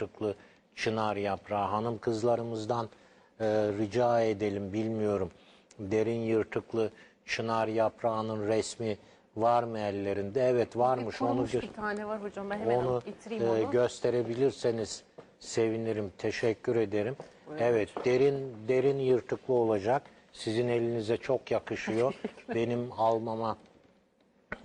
yırtıklı çınar yaprağı. Hanım kızlarımızdan e, rica edelim bilmiyorum. Derin yırtıklı çınar yaprağının resmi var mı ellerinde? Evet varmış. Onu bir tane var hocam. Ben hemen onu getireyim e, onu. gösterebilirseniz sevinirim. Teşekkür ederim. Evet, derin derin yırtıklı olacak. Sizin elinize çok yakışıyor. Benim almama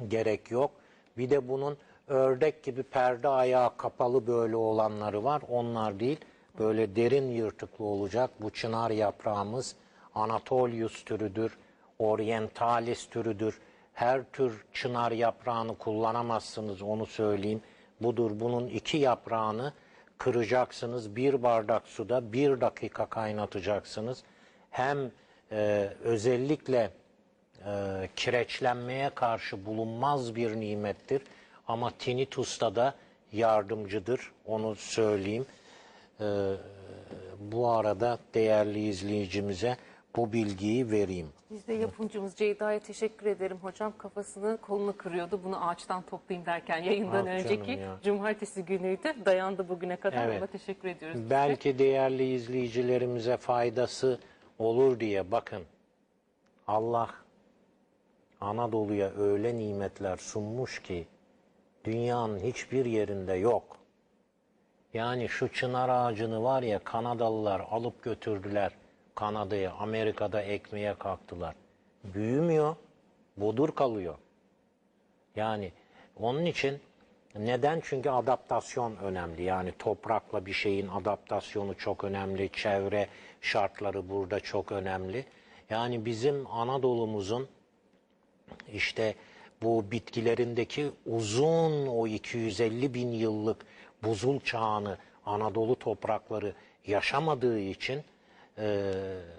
gerek yok. Bir de bunun ördek gibi perde ayağı kapalı böyle olanları var. Onlar değil. Böyle derin yırtıklı olacak. Bu çınar yaprağımız Anatolius türüdür. Orientalis türüdür. Her tür çınar yaprağını kullanamazsınız onu söyleyeyim. Budur bunun iki yaprağını kıracaksınız. Bir bardak suda bir dakika kaynatacaksınız. Hem e, özellikle e, kireçlenmeye karşı bulunmaz bir nimettir. Ama tinnitus'ta da yardımcıdır. Onu söyleyeyim. E, bu arada değerli izleyicimize bu bilgiyi vereyim. Biz de yapımcımız Ceyda'ya teşekkür ederim hocam. Kafasını kolunu kırıyordu. Bunu ağaçtan toplayayım derken yayından Ah önceki ya. cumartesi günüydü. Dayandı bugüne kadar. Evet. Ona teşekkür ediyoruz. Belki değerli izleyicilerimize faydası olur diye bakın. Allah Anadolu'ya öyle nimetler sunmuş ki dünyanın hiçbir yerinde yok. Yani şu çınar ağacını var ya Kanadalılar alıp götürdüler Kanada'ya, Amerika'da ekmeye kalktılar. Büyümüyor, bodur kalıyor. Yani onun için neden? Çünkü adaptasyon önemli. Yani toprakla bir şeyin adaptasyonu çok önemli. Çevre şartları burada çok önemli. Yani bizim Anadolu'muzun işte bu bitkilerindeki uzun o 250 bin yıllık buzul çağını Anadolu toprakları yaşamadığı için e,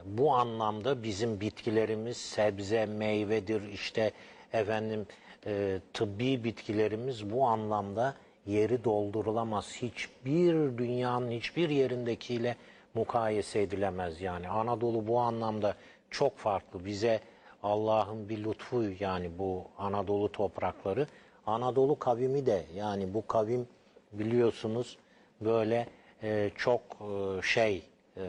bu anlamda bizim bitkilerimiz sebze, meyvedir işte efendim e, tıbbi bitkilerimiz bu anlamda yeri doldurulamaz. Hiçbir dünyanın hiçbir yerindekiyle mukayese edilemez yani. Anadolu bu anlamda çok farklı. Bize Allah'ın bir lütfu yani bu Anadolu toprakları. Anadolu kavimi de yani bu kavim biliyorsunuz böyle e, çok e, şey e,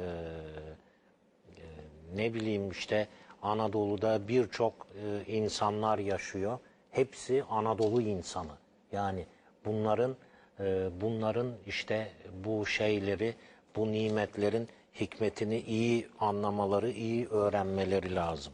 ne bileyim işte Anadolu'da birçok e, insanlar yaşıyor. Hepsi Anadolu insanı. Yani bunların e, bunların işte bu şeyleri, bu nimetlerin hikmetini iyi anlamaları, iyi öğrenmeleri lazım.